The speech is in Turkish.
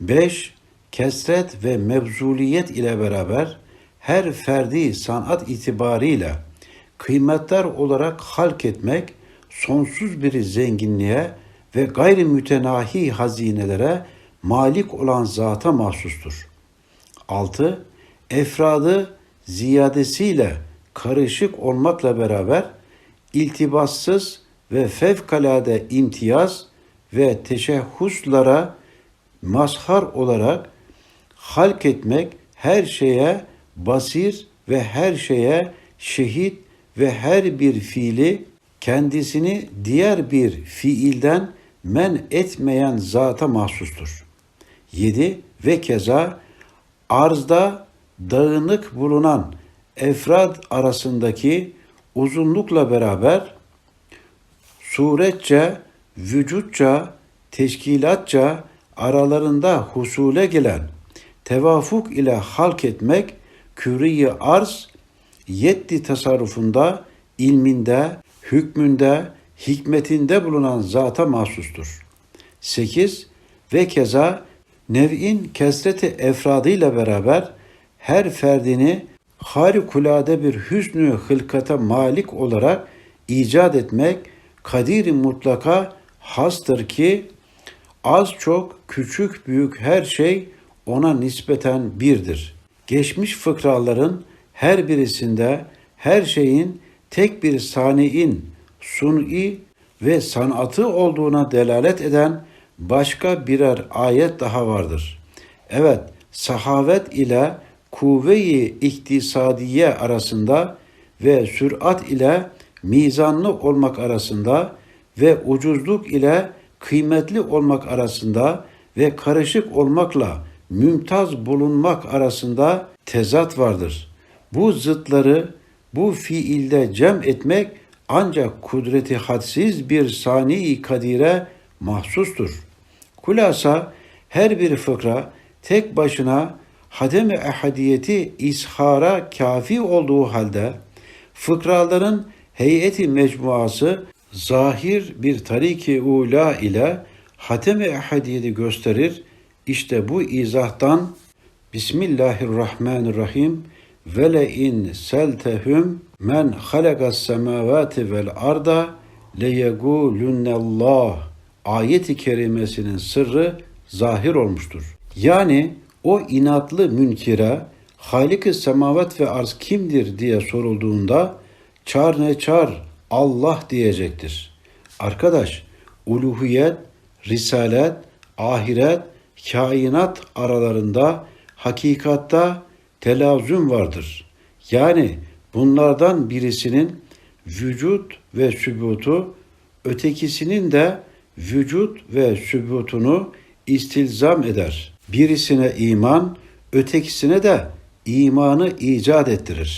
5. Kesret ve mevzuliyet ile beraber her ferdi sanat itibarıyla kıymetler olarak halk etmek sonsuz bir zenginliğe ve gayri mütenahi hazinelere malik olan zata mahsustur. 6. Efradı ziyadesiyle karışık olmakla beraber iltibassız ve fevkalade imtiyaz ve teşehhuslara mazhar olarak halk etmek her şeye basir ve her şeye şehit ve her bir fiili kendisini diğer bir fiilden men etmeyen zata mahsustur. 7. Ve keza arzda dağınık bulunan efrad arasındaki uzunlukla beraber suretçe, vücutça, teşkilatça aralarında husule gelen tevafuk ile halk etmek küriyi arz yetti tasarrufunda, ilminde, hükmünde, hikmetinde bulunan zata mahsustur. 8. Ve keza nev'in kesreti efradıyla beraber her ferdini harikulade bir hüsnü hılkata malik olarak icat etmek kadir mutlaka hastır ki az çok küçük büyük her şey ona nispeten birdir. Geçmiş fıkraların her birisinde her şeyin tek bir saniin sun'i ve sanatı olduğuna delalet eden başka birer ayet daha vardır. Evet, sahavet ile kuvve-i iktisadiye arasında ve sürat ile mizanlı olmak arasında ve ucuzluk ile kıymetli olmak arasında ve karışık olmakla mümtaz bulunmak arasında tezat vardır. Bu zıtları bu fiilde cem etmek ancak kudreti hadsiz bir sani kadire mahsustur. Kulasa her bir fıkra tek başına hadem-i ehadiyeti ishara kafi olduğu halde fıkraların heyeti mecmuası zahir bir tariki ula ile hatem-i ehadiyeti gösterir. İşte bu izahtan Bismillahirrahmanirrahim ve le in seltehum men halakas semavati vel arda le yegulunallah ayeti kerimesinin sırrı zahir olmuştur. Yani o inatlı münkire Halik-i semavat ve arz kimdir diye sorulduğunda çar ne çar Allah diyecektir. Arkadaş uluhiyet, risalet, ahiret, kainat aralarında hakikatta telazüm vardır. Yani bunlardan birisinin vücut ve sübutu, ötekisinin de vücut ve sübutunu istilzam eder. Birisine iman, ötekisine de imanı icat ettirir.